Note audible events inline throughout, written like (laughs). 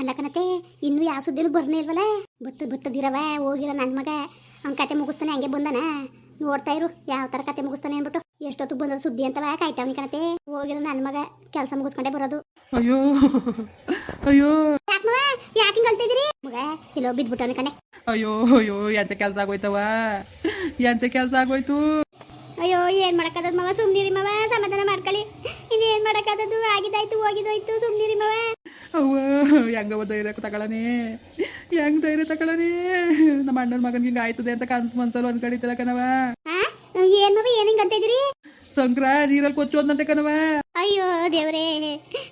ಅಲ್ಲ ಇನ್ನು ಇನ್ನೂ ಯಾವ ಸುದ್ದಿನೂ ಬರ್ನೇ ಇಲ್ವಲ್ಲ? ಬತ್ತ ಬತ್ತದಿರವ ಹೋಗಿರ ನನ್ನ ಮಗ. ಅವ್ನ ಕತೆ ಮುಗಿಸ್ತಾನೆ ಹಂಗೆ ಬಂದಾನ. ನೋಡ್ತಾ ಇರು ಯಾವ ಥರ ಕತೆ ಮುಗಿಸ್ತಾನೆ ಅಂದ್ಬಿಟ್ಟು. ಎಷ್ಟೊತ್ತು ಬಂದದ ಸುದ್ದಿ ಅಂತವ ಕಾಯ್ತಾವ್ನಿ ಕಣತೆ ಹೋಗಿರೋ ನನ್ನ ಮಗ ಕೆಲಸ ಮುಗಿಸ್ಕೊಂಡೆ ಬರೋದು. ಅಯ್ಯೋ ಅಯ್ಯೋ. ಯಾಕೆ ಹಿಂಗೆ ಅಳ್ತಿದ್ದೀರಿ ಮಗ ಇಲ್ಲೋ ಬಿದ್ಬಿಟ್ಟವನಿ ಕಣೆ. ಅಯ್ಯೋ ಅಯ್ಯೋ ಎಂತ ಕೆಲಸ ಆಗೋಯ್ತವ ಎಂತ ಕೆಲಸ ಆಗೋಯ್ತು? ಅಯ್ಯೋ ಏನ್ ಮಾಡಕ್ಕಾದದ್ ಮವ? ಸುಮ್ನಿರಿ ಮವ ಸಮಾಧಾನ ಮಾಡ್ಕೊಳ್ಳಿ. ಇನ್ನೇನ್ ಮಾಡಕ್ಕಾದದ್ದು? ಆಗಿದ್ದಾಯ್ತು ಹೋಗಿದೋಯ್ತು ಸುಮ್ನಿರಿ ಮವ. ಅವ್ವ ಹೆಂಗವ ಧೈರ್ಯ ತಗೊಳ್ಳನೇ ಹೆಂಗ್ ಧೈರ್ಯ ತಗೊಳ್ಳನೇ ನಮ್ಮ ಅಣ್ಣನ ಮಗನಿಗೆ ಹಿಂಗೆ ಆಯ್ತದೆ ಅಂತ ಕನ್ಸು ಮನ್ಸಲ್ಲಿ ಒಂದ್ ಕಡಿತಲ್ಲ ಕಣವ ಏನು ಏನು ಸಂಕ್ರ ನೀರಲ್ಲಿ ಕೊಚ್ಚೋದಂತೆ ಕಣವ ಅಯ್ಯೋ ದೇವ್ರೇ.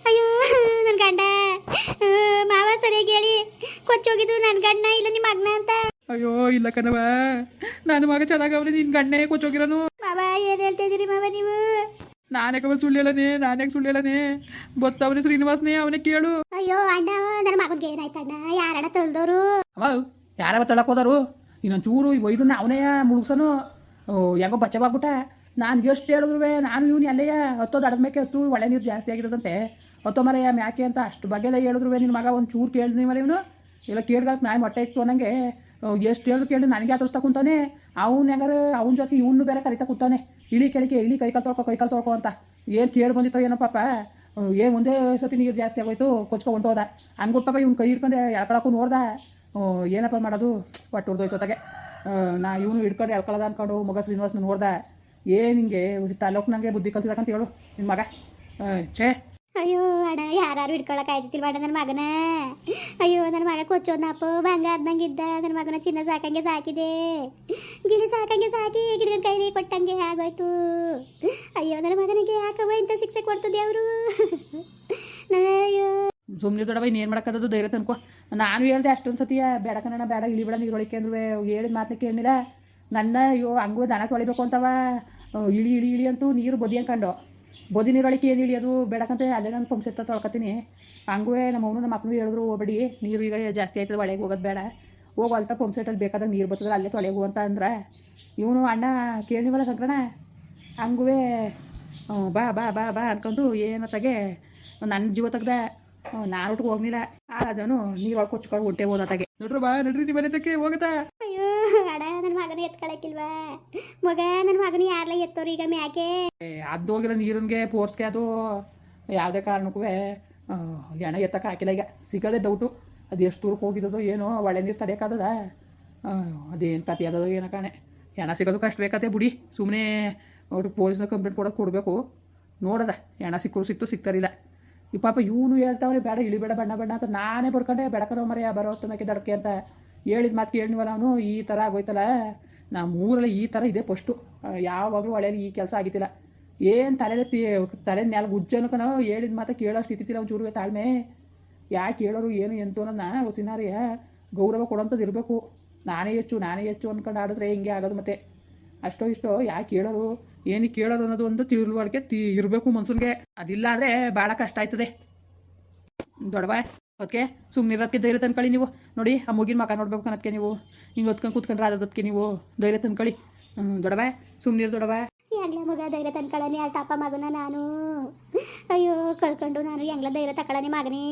ಅಯ್ಯೋ ನನ್ ಗಂಡ. ಮಾವ ಸರಿಯಾಗಿ ಹೇಳಿ ಕೊಚ್ಚೋಗಿದ್ದು ನನ್ ಗಂಡ ಇಲ್ಲ ನಿಮ್ಮ ಮಗ್ನ ಅಂತ. ಅಯ್ಯೋ ಇಲ್ಲ ಕಣವ ನನ್ನ ಮಗ ಚೆನ್ನಾಗವ್ರೆ ನಿನ್ ಗಣ್ಣೆ ಕೊಚ್ಚೋಗಿರೋನು ಮಾವ ಏನ್ ಹೇಳ್ತಾ ಇದೀರಿ ಮಾವ ನೀವು? ನಾನೇ ಕಮಲ್ ಸುಳ್ಳು ಹೇಳನೆ ನಾನೇ ಸುಳ್ಳು ಹೇಳನೆ ಗೊತ್ತವನೇ ಶ್ರೀನಿವಾಸನೇ ಅವನೇ ಕೇಳು. ಅಯ್ಯೋ ಅಣ್ಣ ನನ್ನ ಮಗನಿಗೆ ಏನಾಯ್ತು ಅಣ್ಣ. ಯಾರಣ್ಣ ತೊಳ್ದವ್ರು ಅವ ಯಾರವ ತಳಕ್ ಹೋದರು? ಇನ್ನೊಂದು ಚೂರು ಇದನ್ನ ಅವನೇ ಮುಳುಗ್ಸನು. ಹೆಂಗೋ ಬಚ್ಚವಾಗ್ಬಿಟ್ಟ ನಾನು ಎಷ್ಟು ಹೇಳಿದ್ರು ನಾನು ಇವ್ನು ಅಲ್ಲೇ ಹತ್ತೋದು ಅಡದ ಮೇಕೆ ಹತ್ತು ಒಳ್ಳೆ ನೀರು ಜಾಸ್ತಿ ಆಗಿರೋದಂತೆ ಹತ್ತೋ ಮರೆಯ ಮ್ಯಾಕೆ ಅಂತ ಅಷ್ಟು ಬಗೆಲ್ಲ ಹೇಳಿದ್ರು ನಿನ್ನ ಮಗ? ಒಂದು ಚೂರು ಕೇಳಿದ್ನಿ ಮರ ಇವನು? ಇಲ್ಲ ಕೇಳ್ಗಾಕ್ ನಾಯಿ ಮೊಟ್ಟೆ ಇತ್ತು ಅನ್ನಂಗೆ. ಎಷ್ಟು ಹೇಳಿದ್ರು ಕೇಳಿ ನನಗೆ ಆತರಿಸ್ತಾ ಕುಂತಾನೆ ಅವ್ನು ಹೆಂಗಾರ ಅವ್ನ ಜೊತೆ ಇವನು ಬೇರೆ ಕರಿತಾ ಕೂತಾನೆ ಇಳಿ ಕೆಳಗೆ, ಇಳಿ ಕೈಕಾಲು ತೊಳ್ಕೊ ಕೈಕಾಲು ತೊಳ್ಕೊ ಅಂತ. ಏನು ಕೇಳಿ ಬಂದಿತ್ತೋ ಏನೋ ಪಾಪ. ಏನು ಒಂದೇ ಸತಿ ನೀರು ಜಾಸ್ತಿ ಆಗೋಯ್ತು ಕೊಚ್ಕೊಂಡು ಹೊಂಟೋದ ಹಂಗೆ ಪಾಪ ಇವ್ನು ಕೈ ಹಿಡ್ಕೊಂಡೆ ಎಳ್ಕೊಳಕ್ಕೂ ನೋಡ್ದೆ. ಏನಪ್ಪ ಮಾಡೋದು? ಒಟ್ಟು ಹೊಡ್ದೋಯ್ತು ಹೊತ್ತಾಗೆ ನಾ ಇವನು ಹಿಡ್ಕೊಂಡು ಎಳ್ಕೊಳ್ಳೋದ ಅನ್ಕೊಂಡು ಮಗ ಶ್ರೀನಿವಾಸನ ನೋಡ್ದೆ. ಏನು ಹಿಂಗೆ ತಾಲೂಕು ನಂಗೆ ಬುದ್ಧಿ ಕಲ್ತಿದ್ದಕ್ಕಂತ ಹೇಳು ನಿನ್ನ ಮಗ. ಛೇ. ಅಯ್ಯೋ, ಅಣ್ಣ ಯಾರು ಹಿಡ್ಕೊಳಕ್ ಆಯ್ತಿಲ್ಲ ಮಗನೇ ನನ್ನ ಮಗನ? ಅಯ್ಯೋ ಮಗ ಕೊಚ್ಚೋದಪ್ಪ ಬಂಗಾರದಂಗಿದ್ದ ನನ್ನ ಮಗನ ಚಿನ್ನ ಸಾಕಂಗೆ ಸಾಕಿದೆ. ಗಿಳಿ ಸಾಕಂಗೆ ಸಾಕಿ ಗಿಡದ ಕೈಲಿ ಕೊಟ್ಟಂಗೆ ಆಗೋಯ್ತು. ಅಯ್ಯೋ, ನನ್ನ ಮಗನಿಗೆ ಯಾಕವ ಇಂಥ ಶಿಕ್ಷೆ ಕೊಡ್ತು ದೇವರು ಅಯ್ಯೋ. ಸುಮ್ಮನೆ ದೊಡ್ಡವ ಇನ್ನೇನು ಮಾಡೋಕ್ಕದ್ದು ಧೈರ್ಯ ತನ್ಕೋ. ನಾನು ಹೇಳ್ದೆ ಅಷ್ಟೊಂದು ಸತಿಯ ಬೇಡ ಇಳಿ ಬೇಡ ನೀರೊಳಕ್ಕೆ ಅಂದ್ರೆ ಹೇಳಿದ ಮಾತನ್ನ ಕೇಳಲಿಲ್ಲ ನನ್ನ, ಅಯ್ಯೋ, ಹಂಗೂ ದನ ತೊಳಿಬೇಕು ಅಂತವ ಇಳಿ ಇಳಿ ಇಳಿ ಅಂತೂ ನೀರು ಬದಿ ಅನ್ಕೊಂಡು ಬದಿ ನೀರೊಳಕ್ಕೆ ಏನು ಇಳಿಯೋದು ಬೇಡಕಂತ ಅಲ್ಲೇ ನಾನು ಪಂಪ್ಸೆತ್ತ ತೊಳ್ಕೊತೀನಿ ಹಂಗೂ ನಮ್ಮ ಅವನು ನಮ್ಮ ಅಪ್ಪನೂ ಹೇಳಿದ್ರು ಹೋಗ್ಬೇಡಿ ನೀರು ಈಗ ಜಾಸ್ತಿ ಆಯ್ತದ ಒಳಗೆ ಹೋಗೋದು ಬೇಡ. ಹೋಗು ಅಲ್ತ ಪಂಪ್ಸೆಟ್ಟಲ್ಲಿ ಬೇಕಾದಾಗ ನೀರು ಬರ್ತದೆ ಅಲ್ಲೇ ತೊಳೆಗು ಅಂತ ಅಂದ್ರೆ. ಇವನು ಅಣ್ಣ ಕೇಳಿವಲ್ಲ ಸಂಕ್ರಣ ಹಂಗೂ ಬಾ ಬಾ ಬಾ ಬಾ ಅನ್ಕೊಂಡು ಏನತ್ತಾಗೆ ನನ್ನ ಜೀವ ತೆಗ್ದೆ ನಾನು ಊಟಕ್ಕೆ ಹೋಗ್ಲಿಲ್ಲ. ಅದನ್ನು ನೀರು ಒಳಗೆ ಕೊಚ್ಕೊಂಡು ಹೊಟ್ಟೆ ಹೋದತ್ತಾಗೆ. ನೋಡ್ರಿ ಬಾ ನೋಡ್ರಿ ನಿಮ್ಮ ಮನೆತಕ್ಕೆ ಹೋಗತ್ತಾ. ಅಯ್ಯೋ ಅಡ ನನ್ನ ಮಗನ ಎತ್ಕೊಳಕಿಲ್ವಾ ಮಗ ನನ್ನ ಮಗನ ಯಾರಲ್ಲ ಎತ್ತೋರು ಈಗ ಮ್ಯಾಕೆ? ಅದು ಹೋಗಿರೋ ನೀರನ್ಗೆ ಪೋರ್ಸ್ಗೆ ಅದು. ಯಾವುದೇ ಕಾರಣಕ್ಕೂ. ಹೆಣ ಎತ್ತಕ್ಕೆ ಹಾಕಿಲ್ಲ ಈಗ. ಸಿಗೋದೇ ಡೌಟು ಅದು ಎಷ್ಟು ದೂರಕ್ಕೆ ಹೋಗಿದ್ದದೋ ಏನೋ ಒಳ್ಳೆ ನೀರು ತಡೆಯೋಕ್ಕಾಗದ ಅದೇನು ಕತೆ ಅದೋ ಏನೋ ಕಾಣೆ. ಹೆಣ ಸಿಗೋದು ಕಷ್ಟ ಬೇಕತ್ತೆ ಬುಡಿ. ಸುಮ್ಮನೆ ಅವ್ರಿಗೆ ಪೊಲೀಸ್ನ ಕಂಪ್ಲೇಂಟ್ ಕೊಡೋದು ಕೊಡಬೇಕು. ನೋಡದ ಹೆಣ ಸಿಕ್ಕರು ಸಿಕ್ತು ಸಿಗ್ತಾರಿಲ್ಲ ಈ ಪಾಪ ಇವನು ಹೇಳ್ತಾವ್ರೆ ಬೇಡ ಇಳಿಬೇಡ ಬಣ್ಣ ಬಣ್ಣ ಅಂತ ನಾನೇ ಬರ್ಕೊಂಡೆ. ಬೆಡಕರೋ ಮರೆಯ, ಬರೋ ಹೊತ್ತು ದಡಕೆ ಅಂತ ಹೇಳಿದ ಮಾತು ಕೇಳಿದ್ವಲ್ಲ ಅವನು. ಈ ಥರ ಆಗೋಯ್ತಲ್ಲ. ನಮ್ಮ ಊರಲ್ಲಿ ಈ ಥರ ಇದೆ ಫಸ್ಟು ಯಾವಾಗಲೂ ಒಳ್ಳೆಯ ಈ ಕೆಲಸ ಆಗಿತ್ತಿಲ್ಲ. ಏನು ತಲೆ ತಲೆ ನೆಲ ಗುಜ್ಜನಕ ನಾವು ಹೇಳಿದ ಮಾತ್ರ ಕೇಳೋಷ್ಟು ಇತ್ತಿಲ್ಲ ಒಂದು ಚೂರುವೆ ತಾಳ್ಮೆ. ಯಾಕೆ ಕೇಳೋರು ಏನು ಎಂತು ಅನ್ನೋದನ್ನ ಹೊಸಿನಾರಿಯ ಗೌರವ ಕೊಡೋಂಥದ್ದು ಇರಬೇಕು. ನಾನೇ ಹೆಚ್ಚು ನಾನೇ ಹೆಚ್ಚು ಅನ್ಕೊಂಡು ಆಡಿದ್ರೆ ಹಿಂಗೆ ಆಗೋದು ಮತ್ತೆ. ಅಷ್ಟೋ ಇಷ್ಟೋ ಯಾಕೆ ಕೇಳೋರು ಏನು ಕೇಳೋರು ಅನ್ನೋದು ಒಂದು ತಿಳುವಳಿಕೆ ತಿ, ಇರಬೇಕು ಮನ್ಸೂನ್ಗೆ. ಅದಿಲ್ಲ ಅಂದರೆ ಭಾಳ ಕಷ್ಟ ಆಯ್ತದೆ. ದೊಡ್ಡವ ಅದಕ್ಕೆ ಸುಮ್ಮನಿರೋದಕ್ಕೆ ಧೈರ್ಯ ತಂದ್ಕೊಳ್ಳಿ ನೀವು. ನೋಡಿ, ಆ ಮುಗಿನ ಮಕ ನೋಡ್ಬೇಕು ಅನ್ನೋದಕ್ಕೆ ನೀವು. ಹಿಂಗೆ ಹೊತ್ಕೊಂಡು ಕೂತ್ಕೊಂಡ್ರೆ ಅದಕ್ಕೆ ನೀವು ಧೈರ್ಯ ತಂದ್ಕೊಳ್ಳಿ. ದೊಡ್ಡವ ಸುಮ್ಮನಿರು ದೊಡ್ಡವ ಹೆಂಗ್ಲ ಮಗ ಧೈರ್ಯ ತಂದ್ಕೊಳ್ಳನಿ ಆ ತಾಪ ಮಗನ ನಾನು. ಅಯ್ಯೋ, ಕಳ್ಕೊಂಡು ನಾನು ಹೆಂಗ್ಲ ಧೈರ್ಯ ತಕೊಳ್ಳನಿ ಮಗನೇ.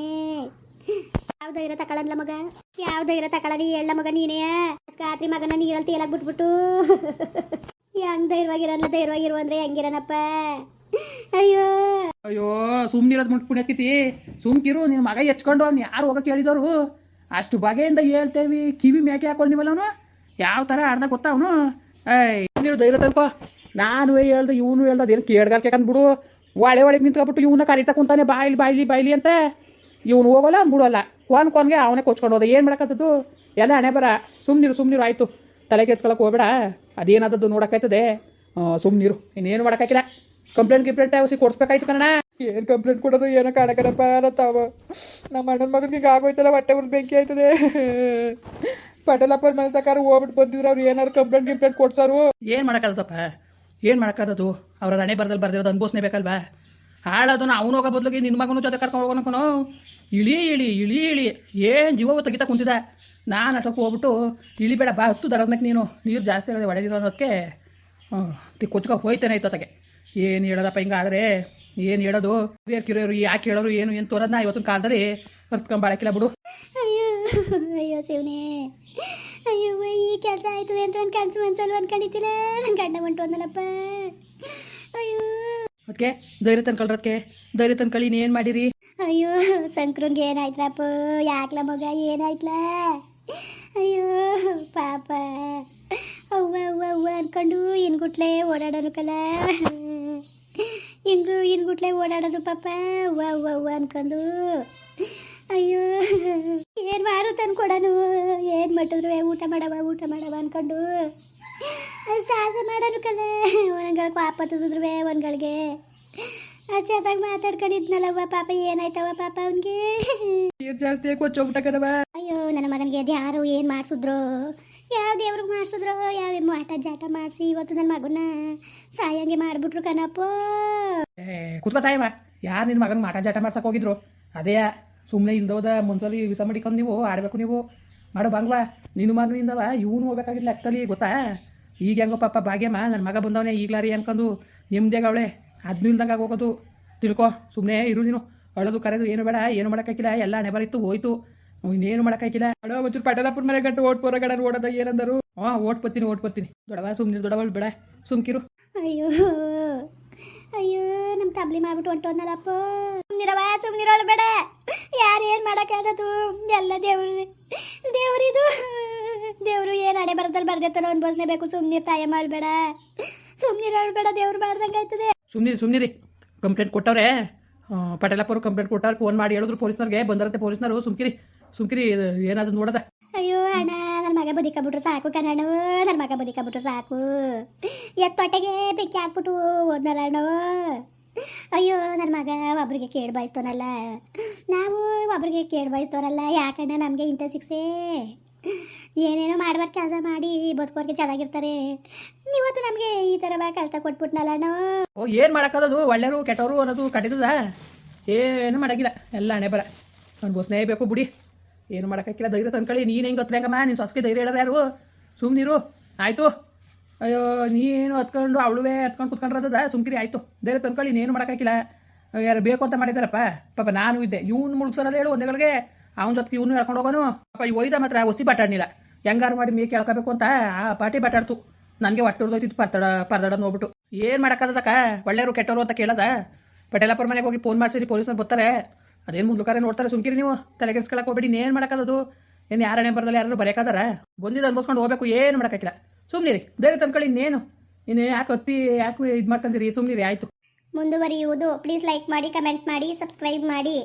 ಯಾವ ಧೈರ್ಯ ತಕೊಳ್ಳಲ್ಲ ಮಗ? ಯಾವ ಧೈರ್ಯ ತಕೊಳ್ಳನಿ ಹೇಳ ಮಗ ನೀನೇ? ಕಾತ್ರಿ ಮಗನ ನೀರಲ್ಲಿ ತೇಲಾಕ್ ಬಿಟ್ಬಿಟ್ಟು. ಹೆಂಗ್ ಧೈರ್ಯವಾಗಿರಲ್ಲ, ಧೈರ್ಯವಾಗಿರು ಅಂದ್ರೆ ಹೆಂಗಿರನಪ್ಪ? ಅಯ್ಯೋ. ಅಯ್ಯೋ ಸುಮ್ಮನಿರೋದು ಮುಟ್ ಪುಣ್ಯಕಿತಿ. ಸುಮ್ಕಿರು ನಿನ್ ಮಗ ಹೆಚ್ಕೊಂಡು ಅವ್ನು ಯಾರು ಹೋಗಕ್ಕೆ ಹೇಳಿದವರು ಅಷ್ಟು ಬಗೆಯಿಂದ ಹೇಳ್ತೇವಿ, ಕಿವಿ ಮೇಕೆ ಹಾಕೊಂಡಿವಲ್ಲ ಅವನು? ಯಾವ ತರ ಆಡ್ದ ಗೊತ್ತ ಅವನು? ಏಯ್ ಧೈರ್ಯ ತನ್ಕೋ ನಾನು ಹೇಳ್ದೆ, ಇವನು ಹೇಳ್ದೆ, ಅದೇನು ಕೇಳ್ಗಾಲ್ಕೆ ಕಂದ್ಬಿಡು ಒಳೆ ಒಳಗೆ ನಿಂತ್ಕೊಬಿಟ್ಟು ಇವನ್ನ ಕರಿತಾ ಕುಂತಾನೆ, ಬಾಯಿಲಿ, ಬಾಯ್ಲಿ, ಬಾಯಿಲಿ ಅಂತ. ಇವನು ಹೋಗೋಲ್ಲ ಬಿಡೋಲ್ಲ. ಕೊನ್ ಕೊನ್ಗೆ ಅವನೇ ಕೊಚ್ಕೊಂಡು ಹೋದ. ಏನು ಮಾಡಕ್ಕಂಥದ್ದು ಎಲ್ಲ ಹಣೆ ಬರ. ಸುಮ್ಮನಿರು ಸುಮ್ಮನಿರು ಆಯಿತು. ತಲೆ ಕೆಡ್ಸ್ಕೊಳಕ್ಕೆ ಹೋಗ್ಬೇಡ. ಅದೇನಾದದ್ದು ನೋಡೋಕ್ಕಾಯ್ತದೆ? ಸುಮ್ಮನಿರು ಇನ್ನೇನು ಮಾಡೋಕ್ಕಾಗಿಲ್ಲ. ಕಂಪ್ಲೇಂಟ್ ಕಂಪ್ಲೇಂಟ್ ಅವಸಿ ಕೊಡ್ಸ್ಬೇಕಾಯ್ತು ಕಣ ಏನು ಕಂಪ್ಲೇಂಟ್ ಕೊಡೋದು? ಏನೋ ಕಾಣಕನಪ್ಪ ಅನ್ನತ್ತಾವ ನಮ್ಮ ಅಣ್ಣನ ಮಗನಿಗೆ ಈಗ ಆಗೋಯ್ತಲ್ಲ, ಹೊಟ್ಟೆ ಒಂದು ಬೆಂಕಿ ಆಯ್ತದೆ. ಪಟೇಲಪ್ಪರ ಮನೆ ತಕಾರ ಹೋಗ್ಬಿಟ್ಟು ಬಂದಿದ್ರು. ಅವ್ರು ಏನಾರು ಕಂಪ್ಲೇಂಟ್ ಕಂಪ್ಲೇಂಟ್ ಕೊಡ್ಸಾರು? ಏನು ಮಾಡೋಕ್ಕಾಗತ್ತಪ್ಪ? ಏನು ಮಾಡೋಕ್ಕಾದದು? ಅವರ ಹಣೆ ಬರ್ದಲ್ಲಿ ಬರ್ದಿರೋದು ಅನುಭವಿಸ್ನೇ ಬೇಕಲ್ವಾ? ಹಾಳದನ್ನ ಅವನು ಹೋಗೋ ಬದಲಿಗೆ ನಿನ್ನ ಮಗನೂ ಜೊತೆ ಕರ್ಕೊಂಡು ಹೋಗೋಣ ಇಳಿ ಇಳಿ ಇಳಿ ಇಳಿ. ಏನು ಜೀವ ತೆಗಿತಾ ಕುಂತಿದ್ದ ನಾನು ಅಷ್ಟಕ್ಕೆ ಹೋಗ್ಬಿಟ್ಟು ಇಳಿಬೇಡ ಬಾ, ಹತ್ತು ದಡದ್ಮೇಲೆ ನೀನು. ನೀರು ಜಾಸ್ತಿ ಆಗದೆ ಒಡೆದಿರೋ ಅನ್ನೋದಕ್ಕೆ ತಿ ಕೊಚ್ಕೊ ಹೋಯ್ತಾನೆ ಆಯ್ತೋತಗೆ ಏನು ಹೇಳೋದಪ್ಪ ಹಿಂಗಾದ್ರೆ ಏನು ಹೇಳೋದು? ಕಿರಿಯರು ಕಿರಿಯರು ಯಾಕೆ ಹೇಳೋರು ಏನು ಏನು ತೋರೋದನ್ನ ಇವತ್ತಿನ ಕಾಲದಲ್ಲಿ? ಅರ್ತ್ಕೊಂಬಾಳಕಿಲ್ಲ ಬಿಡು. (laughs) ಅಯ್ಯೋ ಶಿವನೇ. ಅಯ್ಯೋ ಈ ಕೆಲಸ ಆಯ್ತದೆ ಅಂತ ನನ್ನ ಕನಸು ಮನಸಲ್ಲಿ ಅನ್ಕೊಂಡಿದ್ದಿಲ್ಲ ನನ್ನ ಗಂಡ ಹೊಂಟು ಅಂದನಪ್ಪ. ಅಯ್ಯೋ. ಓಕೆ ಧೈರ್ಯ ತನ್ಕೊಳ್ರದಕ್ಕೆ ಧೈರ್ಯ ತಂದ್ಕೊಳ್ಳಿ ಏನು ಮಾಡಿರಿ? ಅಯ್ಯೋ ಸಂಕ್ರಂಗೆ ಏನಾಯ್ತಪ್ಪ ಯಾಕ್ಲ ಮಗ ಏನಾಯ್ತಲ? ಅಯ್ಯೋ ಪಾಪ. ಅವ್ವ ಅವ್ವ ಅವ್ವ ಅನ್ಕೊಂಡು ಇನ್ಗುಟ್ಲೆ ಓಡಾಡೋನು ಕಲ. ಹಿಂಗು ಇನ್ಗುಟ್ಲೆ ಓಡಾಡೋದು ಪಾಪ. ಅವ್ವ ಅವ್ವ ಅವ್ವ ಅನ್ಕೊಂಡು. ಅಯ್ಯೋ. ಏನು ಮಾಡು ತಂದ್ಕೊಡನು ಏನು ಮಾಡಿದ್ರು ಊಟ ಮಾಡವ ಊಟ ಮಾಡವ ಅಂದ್ಕೊಂಡು ಅಷ್ಟು ಆಸೆ ಮಾಡೋನು ಕಲೆ ಒಂದ್ಗಳಿಗೆ ಪಾಪ ತುಸಿದ್ರು ಒಂದ್ಗಳಿಗೆ. ಚೆನ್ನಾಗಿ ಮಾತಾಡ್ಕೊಂಡಿದ್ನಲ್ಲವ್ವ ಪಾಪ ಏನಾಯ್ತವ ಪಾಪ ಅವನಿಗೆ? ಜಾಸ್ತಿ ಅಯ್ಯೋ ನನ್ನ ಮಗನಿಗೆ ಅದು ಯಾರು ಏನು ಮಾಡಿಸಿದ್ರು? ಯಾವ ದೇವ್ರಿಗೆ ಮಾಡಿಸಿದ್ರು? ಯಾವ ಆಟ ಜಾಟ ಮಾಡಿಸಿ ಇವತ್ತು ನನ್ನ ಮಗನ ಸಾಯಂಗೆ ಮಾಡಿಬಿಟ್ರು ಕಣಪ್ಪ. ಏ ಕುತ್ಕೋತಾಯಮ್ಮ ಯಾರು ನಿನ್ನ ಮಗನ ಮಾಟ ಜಾಟ ಮಾಡ್ಸಕ್ಕೆ ಹೋಗಿದ್ರು? ಅದೇ ಸುಮ್ಮನೆ ಇಲ್ದೋದ ಮುಂಚಲಿ ವಿಸ ಮಾಡಿಕೊಂಡು ನೀವು ಆಡಬೇಕು ನೀವು. ಮಾಡೋ ಬಾಂಗ್ವಾ ನಿನ್ನ ಮಗನಿಂದವ ಇವನು ಹೋಗ್ಬೇಕಾಗಿಲ್ಲ ಅಕ್ಕಲಿ, ಗೊತ್ತಾ? ಈಗ ಹೆಂಗೋ ಪಾಪ ಭಾಗ್ಯಮ್ಮ ನನ್ನ ಮಗ ಬಂದವನೇ ಈಗಲಾರಿ ಅನ್ಕೊಂಡು ನಿಮ್ದೇ ಅವಳೆ. ಅದನ್ನೂ ಇಲ್ದಂಗೆ ಹೋಗೋದು ತಿಳ್ಕೊ ಸುಮ್ಮನೆ ಇರು ನೀನು. ಅಳೋದು ಕರೆದು ಏನು ಬೇಡ, ಏನು ಮಾಡೋಕ್ಕಾಗಿಲ್ಲ, ಎಲ್ಲ ಹಣೆ ಬರಿತ್ತು ಹೋಯ್ತು. ಇನ್ನೇನು ಮಾಡೋಕ್ಕಾಗಿಲ್ಲ. ಅಡೋ, ಒಂಚೂರು ಪಟ್ಟದಪ್ಪನ ಮನೆ ಗಂಟು ಓಟ್ ಪೋರ ಗಡನ್ ಓಡೋದ ಏನಂದರು? ಹಾಂ, ಓಟ್ ಬತ್ತೀನಿ ಓಟ್ ಬತ್ತೀನಿ ದೊಡವ ಸುಮ್ಮನೆ ದೊಡವಳು ಬೇಡ. ಸುಮ್ಕಿರು. ಅಯ್ಯೋ. ತಬ್ಲಿ ಮಾಡ್ಬಿಟ್ಟು ಹೊಂಟೋದ್ನಲ್ಲಪ್ಪ. ಸುಮ್ನಿರವ ಸುಮ್ನಿರೋಳು ಬೇಡ. ಯಾರು ಏನು ಮಾಡೋಕ್ಕಾಗದು ಎಲ್ಲ ದೇವ್ರು ದೇವ್ರಿದು. ದೇವರು ಏನು ಅಡೆ ಬರದಲ್ಲಿ ಒಂದು ಬಸ್ಲೇಬೇಕು ಸುಮ್ನಿರ್ ತಾಯ ಮಾಡಬೇಡ ಸುಮ್ನಿರೋಳು ಬೇಡ ದೇವ್ರು ಮಾಡ್ದಂಗೆ ಆಯ್ತದೆ. ಸುಮ್ನಿರಿ ಸುಮ್ನಿರಿ. ಕಂಪ್ಲೇಂಟ್ ಕೊಟ್ಟವ್ರೆ. ಪಟೇಲಪ್ಪರು ಕಂಪ್ಲೇಂಟ್ ಕೊಟ್ಟವ್ರು ಫೋನ್ ಮಾಡಿ ಹೇಳಿದ್ರು ಪೊಲೀಸ್ನವ್ರಿಗೆ. ಬಂದರಂತೆ ಪೊಲೀಸ್ನವರು. ಸುಮ್ಕಿರಿ ಸುಮ್ಕಿರಿ ಏನಾದ್ರು ನೋಡದ. ಅಯ್ಯೋ ಅಣ್ಣ ನನ್ನ ಮಗ ಬದುಕಬಿಟ್ರು ಸಾಕು ಕಣಣ್ಣ ನನ್ನ ಮಗ ಬದುಕಬಿಟ್ರು ಸಾಕು. ಎತ್ತೊಟ್ಟೆಗೆ ಬೆಕ್ಕಿ ಹಾಕ್ಬಿಟ್ಟು ಹೋದ್ನಲ್ಲ ಅಣ್ಣ. ಅಯ್ಯೋ ನನ್ನ ಮಗ ಒಬ್ರಿಗೆ ಕೇಳಿ ಬಯಸ್ತೋನಲ್ಲ. ನಾವು ಒಬ್ರಿಗೆ ಕೇಳಿ ಬಯಸ್ತೋನಲ್ಲ, ಯಾಕಣ್ಣ ನಮಗೆ ಇಂಥ ಸಿಕ್ಸೆ ಏನೇನೋ ಮಾಡ್ಬಾರ್ದು ಕೆಲಸ ಮಾಡಿ ಬದುಕೋರ್ಗೆ ಚೆನ್ನಾಗಿರ್ತಾರೆ. ಇವತ್ತು ನಮಗೆ ಈ ಥರ ಬಾ ಕಷ್ಟ ಕೊಟ್ಬಿಟ್ನಲ್ಲ ಓ, ಏನು ಮಾಡೋಕ್ಕದು ಒಳ್ಳೆಯವರು, ಕೆಟ್ಟವರು ಅನ್ನೋದು ಕಟ್ಟಿದ ಏನು ಮಾಡೋಕ್ಕಿಲ್ಲ ಎಲ್ಲ ಹಣೆ ಬರ. ಬಸ್ನೇ ಬೇಕು, ಬಿಡಿ. ಏನು ಮಾಡೋಕ್ಕಾಗಿಲ್ಲ ಧೈರ್ಯ ತಂದ್ಕೊಳ್ಳಿ. ನೀನು ಹೆಂಗೆ ಗೊತ್ತಂಗಮ್ಮ ನೀನು ಸೊಸಕ್ಕೆ ಧೈರ್ಯ ಹೇಳೋರು ಯಾರು? ಸುಮ್ಮನಿರು ಆಯಿತು. ಅಯ್ಯೋ, ನೀನು ಹತ್ಕೊಂಡು ಅವಳುವೆ ಹತ್ಕೊಂಡು ಕುತ್ಕೊಂಡ್ರದ ಸುಮ್ಕಿರಿ, ಆಯಿತು. ಧೈರ್ಯ ತಂದ್ಕೊಳ್ಳಿ ನೀನು ಮಾಡೋಕ್ಕಾಗಿಲ್ಲ ಯಾರು ಬೇಕು ಅಂತ ಮಾಡಿದಾರಪ್ಪ. ಪಾಪ, ನಾನು ಇದ್ದೆ. ಇವ್ನು ಮುಳುಗ್ಸೋನಲ್ಲ ಹೇಳು ಒಂದೇಗಳಿಗೆ ಅವನ ಜೊತೆಗೆ ಇವನು ಹೇಳ್ಕೊಂಡು ಹೋಗೋನು. ಪಾಪ ಒಯ್ದ ಮಾತ್ರ ಹೊಸಿ ಬಟಾಡ್ನಿಲ್ಲ ಹೆಂಗಾರು ಮಾಡಿ ಮೇಕೆ ಕೇಳ್ಕೋಬೇಕು ಅಂತ ಆ ಪಾಟಿ ಬಟಾಡ್ತು. ನನಗೆ ಹೊಟ್ಟೆ ಹೊಡ್ದೋಯ್ತಿತ್ತು ಪರ್ದಾಡ ನೋಡ್ಬಿಟ್ಟು ಏನು ಮಾಡೋಕ್ಕದಕ್ಕ ಒಳ್ಳೆಯವರು ಕೆಟ್ಟವರು ಅಂತ ಕೇಳದ? ಪಟೇಲಪ್ಪರ ಮನೆಗೆ ಹೋಗಿ ಫೋನ್ ಮಾಡಿಸಿರಿ ಪೊಲೀಸರು ಬರ್ತಾರೆ. ಅದೇನು ಮುಂದಕಾರೆ ನೋಡ್ತಾರೆ, ಸುಮ್ಕಿರಿ ನೀವು. ತಲೆಗೆಡ್ಸ್ಕೊಳಕ್ಕೆ ಹೋಗ್ಬೇಡಿ ಏನು ಮಾಡೋಕ್ಕದು ಏನು ಯಾರನೇ ಬರ್ದಲ್ಲ ಯಾರು ಬರೆಯೋಕ್ಕಾದಾರ? ಬಂದಿದ್ದು ಅನ್ಭವಿಸ್ಕೊಂಡು ಹೋಗ್ಬೇಕು, ಏನು ಮಾಡೋಕ್ಕಾಗಿಲ್ಲ. ಸುಮ್ಮನಿರಿ ಧೈರ್ಯ ತಂದ್ಕೊಳ್ಳಿ ಇನ್ನೇನು? ಇನ್ನು ಯಾಕೆ ಹತ್ತಿ ಯಾಕೆ ಇದು ಮಾಡ್ಕೊಂತೀರಿ? ಸುಮ್ನಿರಿ, ಆಯಿತು. ಮುಂದುವರಿಯುವುದು. ಪ್ಲೀಸ್ ಲೈಕ್ ಮಾಡಿ ಕಮೆಂಟ್ ಮಾಡಿ ಸಬ್ಸ್ಕ್ರೈಬ್ ಮಾಡಿ.